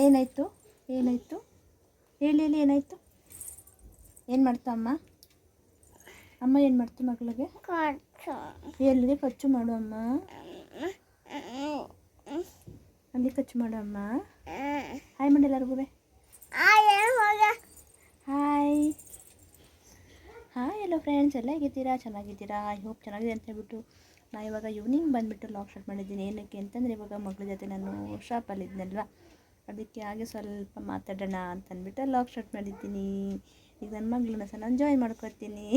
ಏನಾಯಿತು? ಏನಾಯಿತು? ಹೇಳಿ ಹೇಳಿ ಏನಾಯಿತು? ಏನು ಮಾಡ್ತು ಅಮ್ಮ? ಅಮ್ಮ ಏನು ಮಾಡ್ತು ಮಗಳಿಗೆ? ಎಲ್ಲಿಗೆ ಖರ್ಚು ಮಾಡು ಅಮ್ಮ? ಅಲ್ಲಿ ಖರ್ಚು ಮಾಡು ಅಮ್ಮ. ಹಾಯ್ ಮಾಡಿ ಎಲ್ಲರಿಗೂ ಹಾಯ್ ಹಾಯ್ ಎಲ್ಲೋ ಫ್ರೆಂಡ್ಸ್ ಎಲ್ಲ ಹೇಗಿದ್ದೀರಾ? ಚೆನ್ನಾಗಿದ್ದೀರಾ? ಐ ಹೋಪ್ ಚೆನ್ನಾಗಿದೆ ಅಂತ ಹೇಳ್ಬಿಟ್ಟು ನಾನು ಇವಾಗ ಈವ್ನಿಂಗ್ ಬಂದುಬಿಟ್ಟು ಲಾಕ್ ಸ್ಟಾರ್ಟ್ ಮಾಡಿದ್ದೀನಿ. ಏನಕ್ಕೆ ಅಂತಂದರೆ ಇವಾಗ ಮಗಳ ಜೊತೆ ನಾನು ಶಾಪಲ್ಲಿದ್ನಲ್ವ ಅದಕ್ಕೆ ಹಾಗೆ ಸ್ವಲ್ಪ ಮಾತಾಡೋಣ ಅಂತ ಅಂದ್ಬಿಟ್ಟು ಲಾಗ್ ಸ್ಟಾರ್ಟ್ ಮಾಡಿದ್ದೀನಿ. ಈಗ ನನ್ನ ಮಗಳನ್ನ ಸಹ ನಾನು ಜಾಯಿನ್ ಮಾಡ್ಕೊತೀನಿ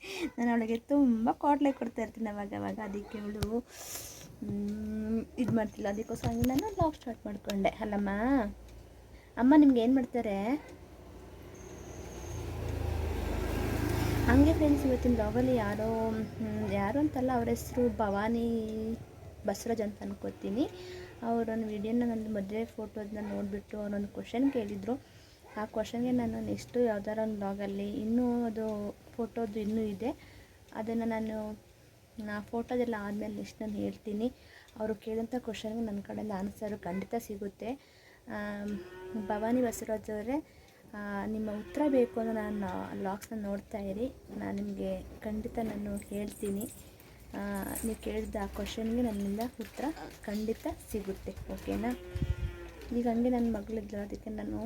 ನಾನು ಅವಳಿಗೆ ತುಂಬ ಕಾಟ್ಲೆ ಕೊಡ್ತಾ ಇರ್ತೀನಿ ಅವಾಗ ಅವಾಗ. ಅದಕ್ಕೆ ಅವಳು ಇದು ಮಾಡ್ತಿಲ್ಲ. ಅದಕ್ಕೋಸ್ಕರ ನಾನು ಲಾಗ್ ಸ್ಟಾರ್ಟ್ ಮಾಡಿಕೊಂಡೆ. ಅಲ್ಲಮ್ಮ, ಅಮ್ಮ ನಿಮ್ಗೆ ಏನು ಮಾಡ್ತಾರೆ? ಹಾಗೆ ಫ್ರೆಂಡ್ಸ್ ಇವತ್ತಿನ ಬ್ಲಾಗಲ್ಲಿ ಯಾರೋ ಯಾರು ಅಂತಲ್ಲ, ಅವ್ರ ಹೆಸರು ಭವಾನಿ ಬಸವರಾಜ್ ಅಂತ ಅನ್ಕೋತೀನಿ. ಅವರೊಂದು ವಿಡಿಯೋನ ನನ್ನ ಮದುವೆ ಫೋಟೋದನ್ನ ನೋಡಿಬಿಟ್ಟು ಅವರೊಂದು ಕ್ವಶನ್ ಕೇಳಿದರು. ಆ ಕ್ವಶನ್ಗೆ ನಾನು ನೆಕ್ಸ್ಟು ಯಾವ್ದಾರ ಒಂದು ಬ್ಲಾಗಲ್ಲಿ ಇನ್ನೂ ಅದು ಫೋಟೋದು ಇನ್ನೂ ಇದೆ. ಅದನ್ನು ನಾನು, ಆ ಫೋಟೋದೆಲ್ಲ ಆದಮೇಲೆ ನೆಕ್ಸ್ಟ್ ನಾನು ಹೇಳ್ತೀನಿ. ಅವರು ಕೇಳಿದಂಥ ಕ್ವಶನ್ಗೆ ನನ್ನ ಕಡೆಯಿಂದ ಆನ್ಸರು ಖಂಡಿತ ಸಿಗುತ್ತೆ. ಭವಾನಿ ಬಸವರಾಜ್ ಅವರೇ ನಿಮ್ಮ ಉತ್ತರ ಬೇಕು ಅಂದರೆ ನಾನು ಲಾಗ್ಸ್ನ ನೋಡ್ತಾ ಇರಿ. ನಾನು ನಿಮಗೆ ಖಂಡಿತ ನಾನು ಹೇಳ್ತೀನಿ. ನೀವು ಕೇಳಿದ ಆ ಕ್ವಶನ್ಗೆ ನನ್ನಿಂದ ಉತ್ತರ ಖಂಡಿತ ಸಿಗುತ್ತೆ ಓಕೆನಾ ಈಗ ಹಂಗೆ ನನ್ನ ಮಗಳಿದ್ಲು, ಅದಕ್ಕೆ ನಾನು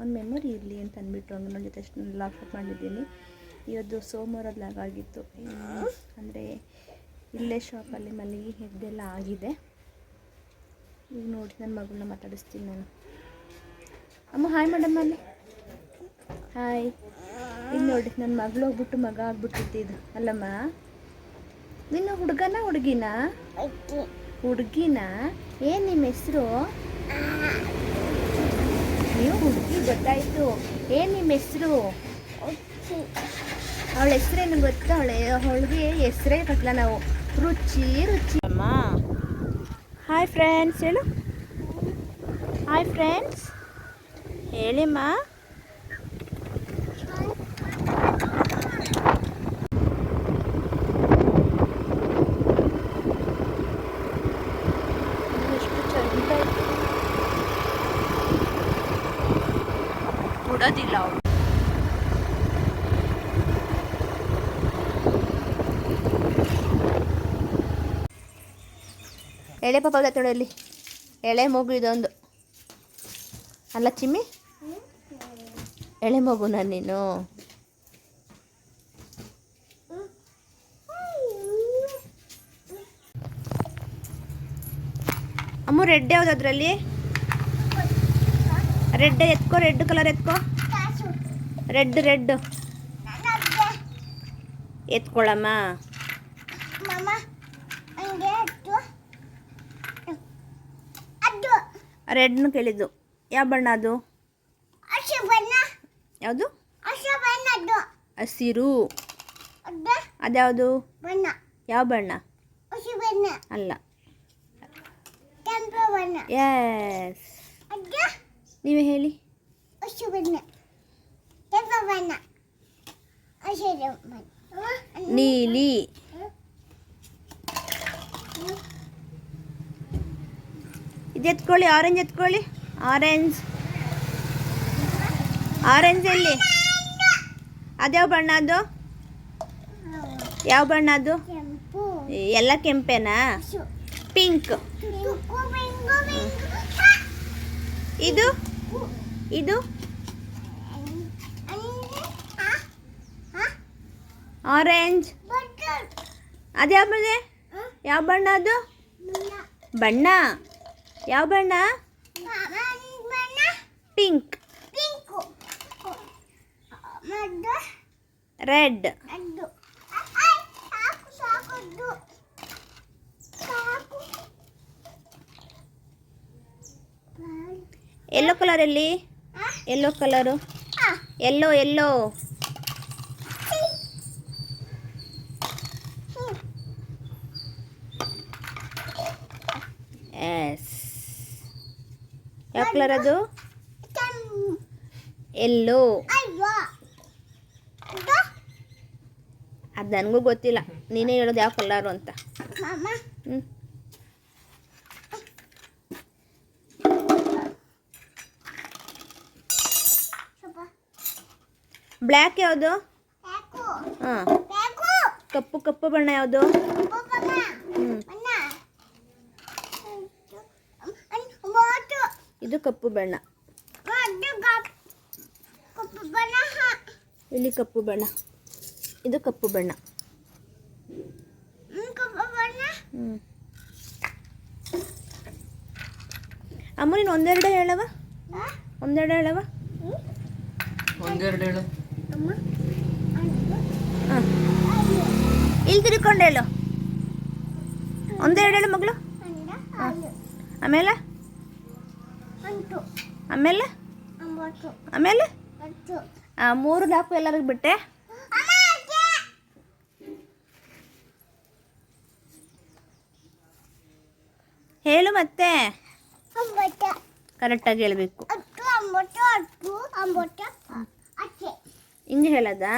ಒಂದು ಮೆಮೊರಿ ಇರಲಿ ಅಂತ ಅಂದ್ಬಿಟ್ಟು ಹಂಗೆ ನನ್ನ ಜೊತೆ ಲಾಗ್ ಕಟ್ ಮಾಡಿದ್ದೀನಿ. ಇವತ್ತು ಸೋಮವಾರದ ಲಾಗಾಗಿತ್ತು ಅಂದರೆ ಇಲ್ಲೇ ಶಾಪಲ್ಲಿ ಮಲ್ಲಿಗೆ ಹೆದ್ದೆಲ್ಲ ಆಗಿದೆ. ಈಗ ನೋಡಿ ನನ್ನ ಮಗಳನ್ನ ಮಾತಾಡಿಸ್ತೀನಿ ನಾನು. ಅಮ್ಮ ಹಾಯ್ ಮೇಡಮ್ ಅಲ್ಲಿ. ಹಾಯ್ ಇಲ್ಲಿ ನೋಡಿ ನನ್ನ ಮಗಳು ಹೋಗ್ಬಿಟ್ಟು ಮಗ ಆಗ್ಬಿಟ್ಟಿತ್ತು ಇದು. ಅಲ್ಲಮ್ಮ? ನಿನ್ನ ಹುಡುಗನ ಹುಡುಗಿನ? ಹುಡುಗಿನ? ಏನು ನಿಮ್ಮ ಹೆಸರು? ನೀವು ಹುಡುಗಿ ಗೊತ್ತಾಯ್ತು. ಏನು ನಿಮ್ಮ ಹೆಸರು? ಅವಳ ಹೆಸರೇನು ಗೊತ್ತಾ? ಅವಳ ಅವಳಿಗೆ ಹೆಸರೇ ಕಟ್ಲ ನಾವು. ರುಚಿ ರುಚಿ. ಅಮ್ಮ. ಹಾಯ್ ಫ್ರೆಂಡ್ಸ್ ಹೇಳು. ಹಾಯ್ ಫ್ರೆಂಡ್ಸ್ ಹೇಳಿಮ್ಮ ಕೊಡೋದಿಲ್ಲ ಅವರು ಎಳೆ ಪಾಪ ಇಲ್ಲಿ. ಎಳೆ ಮಗು ಇದೊಂದು. ಅಲ್ಲ ಚಿಮ್ಮಿ? ಎಳೆ ನಾನು ನೀನು. ಅಮ್ಮ ರೆಡ್ ಯಾವ್ದು ಅದರಲ್ಲಿ? ರೆಡ್ ಎತ್ಕೋ, ರೆಡ್ ಕಲರ್ ಎತ್ಕೋ. Red red. ಎತ್ಕೊಳ್ಳಮ್ಮ ರೆಡ್ನು ಕೇಳಿದ್ದು. ಯಾವ ಬಣ್ಣ ಅದು? ಯಾವುದು? ಹಸಿರು. ಅದ್ಯಾವುದು? ಯಾವ ಬಣ್ಣ? ಅಲ್ಲ. ಎಸ್ ನೀವೇ ಹೇಳಿ. ನೀಲಿ ಇದು ಎತ್ಕೊಳ್ಳಿ ಆರೆಂಜ್ ಎತ್ಕೊಳ್ಳಿ. ಆರೆಂಜ್ ಆರೆಂಜ್ ಎಲ್ಲಿ? ಅದ್ಯಾವ ಬಣ್ಣ ಅದು? ಯಾವ ಬಣ್ಣ ಅದು? ಎಲ್ಲ ಕೆಂಪೇನಾ? ಪಿಂಕ್ ಇದು? ಇದು? ಆರೆಂಜ್ ಅದ್ಯಾವ ಬಣ್ಣ? ಯಾವ ಬಣ್ಣ ಅದು? ಬಣ್ಣ. ಯಾವ ಬಣ್ಣ? ಪಿಂಕ್ ರೆಡ್ ಎಲ್ಲೋ ಕಲರ್ ಎಲ್ಲಿ ಎಲ್ಲೋ ಕಲರು ಎಲ್ಲೋ ಎಲ್ಲೋ ಯಾವ ಕಲರ್ ಅದು? ಎಲ್ಲೋ. ಅದು ನನಗೂ ಗೊತ್ತಿಲ್ಲ. ನೀನೇ ಹೇಳೋದು ಯಾವ ಕಲರು ಅಂತ. ಹ್ಞೂ ಬ್ಲ್ಯಾಕ್ ಯಾವುದು? ಹಾಂ. ಕಪ್ಪು ಕಪ್ಪು ಬಣ್ಣ ಯಾವುದು? ಹ್ಞೂ ಇದು ಕಪ್ಪು ಬಣ್ಣ. ಇಲ್ಲಿ ಕಪ್ಪು ಬಣ್ಣ. ಇದು ಕಪ್ಪು ಬಣ್ಣ. ಹ್ಞೂ ಅಮ್ಮ ನೀನು ಒಂದೆರಡು ಹೇಳವ ಒಂದೆರಡು ಹೇಳವ ಒಂದೆರಡು ಹೇಳು. ಹಾಂ. ಇಲ್ಲಿ ತಿರ್ಕೊಂಡು ಹೇಳು. ಒಂದೆರಡು ಹೇಳು ಮಗಳು. ಆಮೇಲೆ? ಆಮೇಲೆ? ಆಮೇಲೆ? ಮೂರು ನಾಲ್ಕು ಎಲ್ಲರಿಗೂ ಬಿಟ್ಟೆ? ಹೇಳು ಮತ್ತೆ. ಕರೆಕ್ಟಾಗಿ ಹೇಳಬೇಕು. ಹಿಂಗೆ ಹೇಳೋದಾ?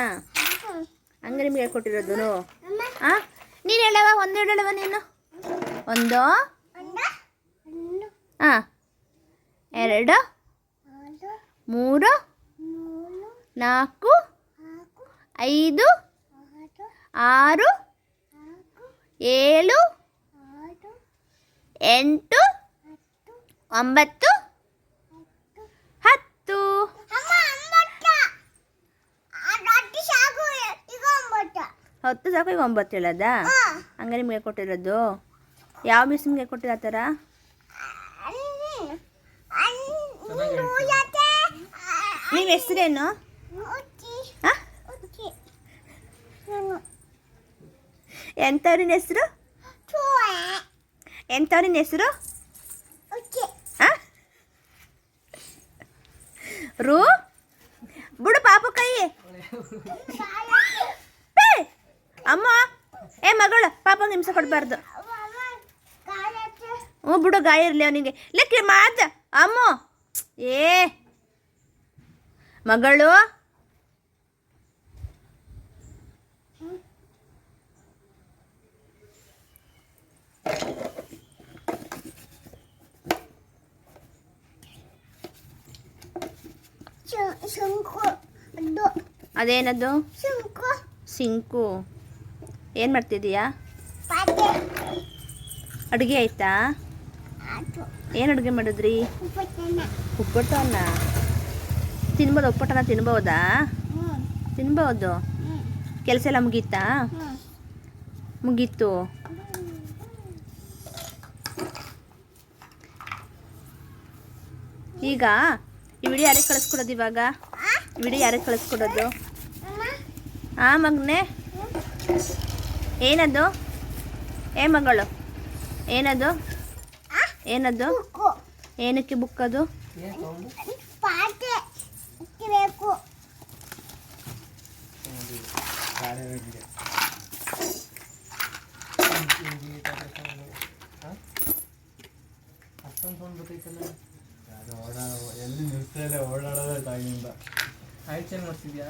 ಹಂಗೆ ನಿಮ್ಗೆ ಹೇಳ್ಕೊಟ್ಟಿರೋದು. ಹಾಂ ನೀನು ಹೇಳವ ಒಂದು ಹೇಳವ ನೀನು. ಒಂದು. ಹಾಂ ಎರಡು ಮೂರು ನಾಲ್ಕು ಐದು ಆರು ಏಳು ಎಂಟು ಒಂಬತ್ತು ಹತ್ತು. ಹತ್ತು ಸಾಕು ಈಗ ಒಂಬತ್ತು ಹೇಳೋದಾ? ಹಂಗೆ ನಿಮಗೆ ಕೊಟ್ಟಿರೋದು? ಯಾವ ಮಿಸ್ ನಿಮಗೆ ಕೊಟ್ಟಿರೋ ಆ ಥರ? ನಿಮ್ಮ ಹೆಸರೇನು? ಎಂಥವ್ರಿನ ಹೆಸರು? ಎಂಥವ್ರಿನ ಹೆಸರು? ಹಾಂ? ರೂ? ಬಿಡು ಪಾಪ ಕೈ. ಅಮ್ಮ. ಏ ಮಗಳು ಪಾಪ ಹಿಂಸೆ ಕೊಡಬಾರ್ದು. ಹ್ಞೂ ಬಿಡು ಗಾಯ ಇರಲಿ ಅವನಿಗೆ. ಲೆಕ್ಕ ಮಾತ ಅಮ್ಮ. ಏ ಮಗಳು. ಅದೇನದು? ಸಿಂಕು. ಏನು ಮಾಡ್ತಿದೀಯಾ? ಅಡುಗೆ ಆಯ್ತಾ? ಏನು ಅಡುಗೆ ಮಾಡಿದ್ರಿ? ಉಪ್ಪಟ್ಟನ್ನ ತಿನ್ಬೋದು ಉಪ್ಪಟ್ಟನ್ನ ತಿನ್ಬೋದಾ? ತಿನ್ಬೋದು. ಕೆಲಸ ಎಲ್ಲ ಮುಗೀತಾ? ಮುಗೀತು. ಈಗ ಈ ವಿಡಿಯೋ ಯಾರಿಗೆ ಕಳಿಸ್ಕೊಡೋದು ಇವಾಗ? ವಿಡಿಯೋ ಯಾರಿಗೆ ಕಳಿಸ್ಕೊಡೋದು? ಆ, ಮಗನೇ? ಏನದು? ಏ, ಮಗಳು? ಏನದು? ಏನದು? ಏನಕ್ಕೆ ಬುಕ್ ಅದು? ಅಷ್ಟೊಂದು ಸೌಂಡ್ ಬರ್ತೈತಲ್ಲ? ಎಲ್ಲಿ ನಿಲ್ಸಲೇ ಓಡಾಡೋದೇ ತಾಗಿಂದ ಆಯ್ತು ಚೇಂಜ್ ಮಾಡ್ತಿದ್ಯಾ?